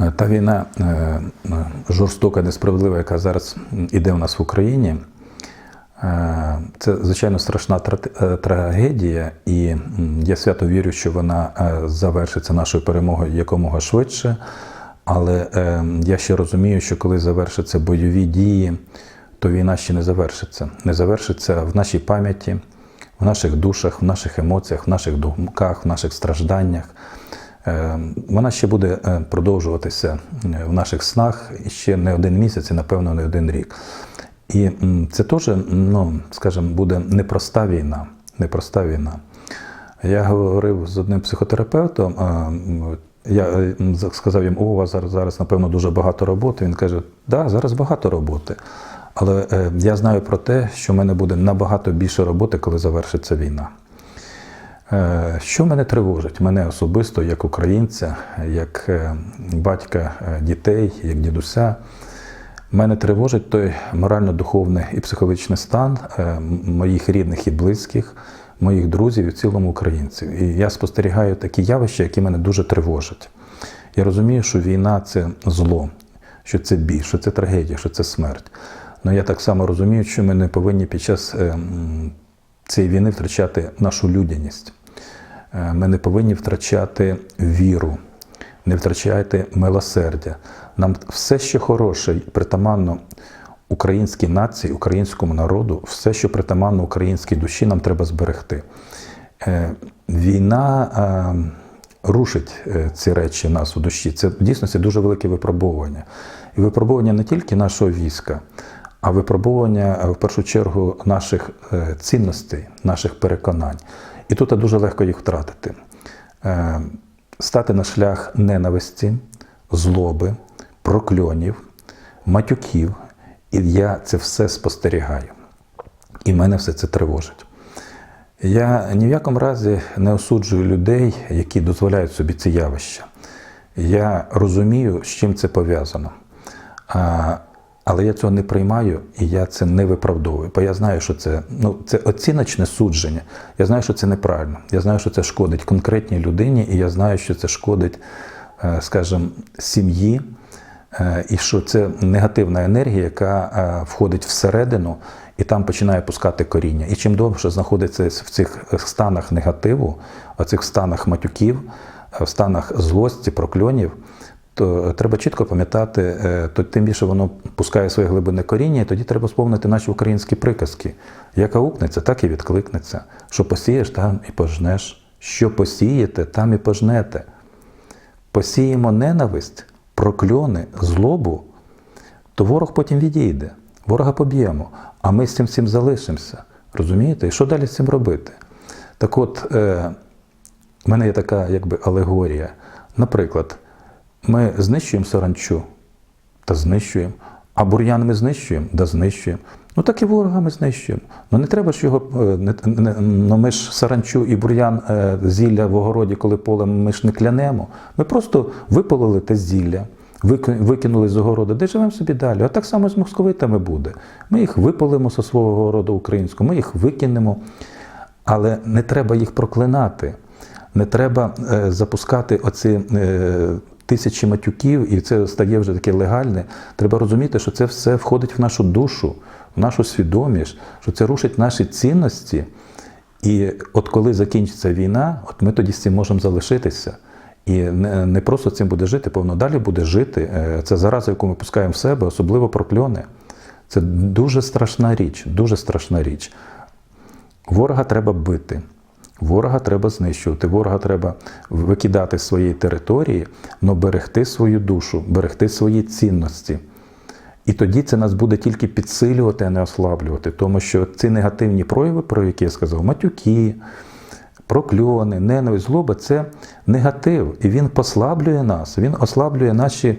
Е, Та війна е, е, жорстока, несправедлива, яка зараз іде у нас в Україні, це звичайно страшна трагедія, і я свято вірю, що вона завершиться нашою перемогою якомога швидше. Але я ще розумію, що коли завершаться бойові дії, то війна ще не завершиться. Не завершиться в нашій пам'яті, в наших душах, в наших емоціях, в наших думках, в наших стражданнях. Е, Вона ще буде е, продовжуватися е, в наших снах ще не один місяць, і напевно не один рік. І це теж, ну, скажімо, буде непроста війна. Непроста війна. Я говорив з одним психотерапевтом. Я сказав йому, о, у вас зараз, зараз, напевно, дуже багато роботи. Він каже, да, зараз багато роботи. Але я знаю про те, що в мене буде набагато більше роботи, коли завершиться війна. Е, Що мене тривожить? Мене особисто, як українця, як е, батька е, дітей, як дідуся. Мене тривожить той морально-духовний і психологічний стан моїх рідних і близьких, моїх друзів і в цілому українців. І я спостерігаю такі явища, які мене дуже тривожать. Я розумію, що війна це зло, що це біль, що це трагедія, що це смерть. Але я так само розумію, що ми не повинні під час цієї війни втрачати нашу людяність. Е, Ми не повинні втрачати віру, не втрачайте милосердя. Нам все, що хороше, притаманно українській нації, українському народу, все, що притаманно українській душі, нам треба зберегти. Е, Війна е, рушить ці речі нас у душі. Це дійсно це дуже велике випробовування. І випробування не тільки нашого війська, а випробування е, в першу чергу наших е, цінностей, наших переконань. І тут дуже легко їх втратити. Е, Стати на шлях ненависті, злоби, прокльонів, матюків. І я це все спостерігаю. І мене все це тривожить. Я ні в якому разі не осуджую людей, які дозволяють собі ці явища. Я розумію, з чим це пов'язано. Але я цього не приймаю і я це не виправдовую. Бо я знаю, що це, ну, це оціночне судження. Я знаю, що це неправильно. Я знаю, що це шкодить конкретній людині, і я знаю, що це шкодить, е, скажімо, сім'ї, е, і що це негативна енергія, яка е, входить всередину і там починає пускати коріння. І чим довше знаходиться в цих станах негативу, в цих станах матюків, в станах злості, прокльонів, то треба чітко пам'ятати, е, то тим більше воно пускає своє глибинне коріння, і тоді треба сповнити наші українські приказки. Як аукнеться, так і відкликнеться. Що посієш, там і пожнеш. Що посієте, там і пожнете. Посіємо ненависть, прокльони, злобу, то ворог потім відійде. Ворога поб'ємо, а ми з цим всім залишимося. Розумієте? І що далі з цим робити? Так от, е, в мене є така якби алегорія. Наприклад, ми знищуємо саранчу та знищуємо, а бур'ян ми знищуємо да знищуємо. Ну так і ворога ми знищуємо. Ну не треба ж його. е, Не, не, ну ми ж саранчу і бур'ян е, зілля в огороді, коли полем ми ж не клянемо. Ми просто випалили те зілля, викинули з огороду, де живемо собі далі. А так само з московитами буде. Ми їх випалимо зі свого огороду українського, ми їх викинемо. Але не треба їх проклинати. Не треба е, запускати оці е, тисячі матюків, і це стає вже таке легальне. Треба розуміти, що це все входить в нашу душу, в нашу свідомість, що це рушить наші цінності. І от коли закінчиться війна, от ми тоді з цим можемо залишитися. І не, просто цим буде жити, повно далі буде жити. Е, Це зараза, яку ми пускаємо в себе, особливо прокльони. Це дуже страшна річ, дуже страшна річ. Ворога треба бити, ворога треба знищувати, ворога треба викидати з своєї території, але берегти свою душу, берегти свої цінності. І тоді це нас буде тільки підсилювати, а не ослаблювати. Тому що ці негативні прояви, про які я сказав, матюки, прокльони, ненависть, злоба це негатив. І він послаблює нас, він ослаблює наші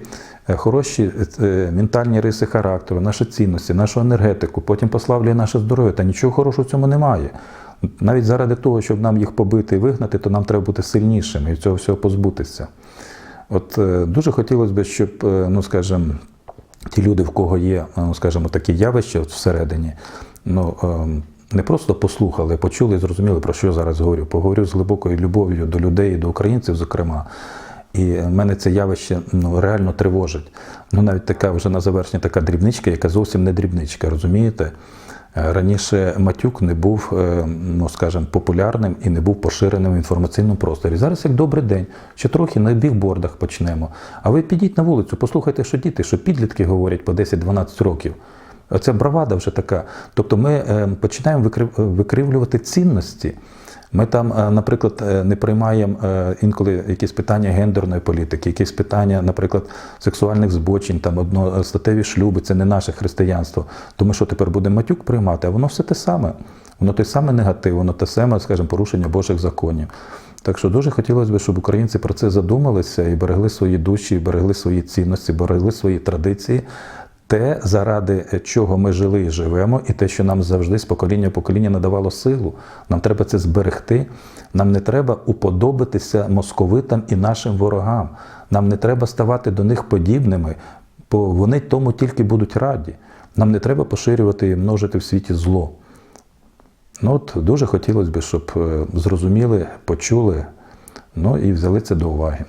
е, хороші е, ментальні риси характеру, наші цінності, нашу енергетику, потім послаблює наше здоров'я. Та нічого хорошого в цьому немає. Навіть заради того, щоб нам їх побити і вигнати, то нам треба бути сильнішими і цього всього позбутися. От е, дуже хотілося б, щоб, е, ну скажімо, ті люди, в кого є, ну, скажімо, такі явища всередині, ну, ем, не просто послухали, почули і зрозуміли, про що я зараз говорю. Поговорю з глибокою любов'ю до людей, до українців, зокрема. І мене це явище ну, реально тривожить. Ну, навіть така вже на завершення така дрібничка, яка зовсім не дрібничка, розумієте? Е, Раніше матюк не був, е, ну скажімо, популярним і не був поширеним в інформаційному просторі. Зараз як добрий день, ще трохи на бігбордах почнемо. А ви підіть на вулицю, послухайте, що діти, що підлітки говорять по 10-12 років. Оця бравада вже така. Тобто ми е, починаємо викрив- викривлювати цінності. Ми там, е, наприклад, е, не приймаємо е, інколи якісь питання гендерної політики, якісь питання, наприклад, сексуальних збочень, там одностатеві шлюби, це не наше християнство. Тому що тепер буде матюк приймати, а воно все те саме. Воно той саме негатив, воно те саме, скажімо, порушення Божих законів. Так що дуже хотілося б, щоб українці про це задумалися і берегли свої душі, і берегли свої цінності, берегли свої традиції. Те, заради чого ми жили і живемо, і те, що нам завжди з покоління в покоління надавало силу. Нам треба це зберегти. Нам не треба уподобитися московитам і нашим ворогам. Нам не треба ставати до них подібними, бо вони тому тільки будуть раді. Нам не треба поширювати і множити в світі зло. Ну от дуже хотілося б, щоб е, зрозуміли, почули, ну і взяли це до уваги.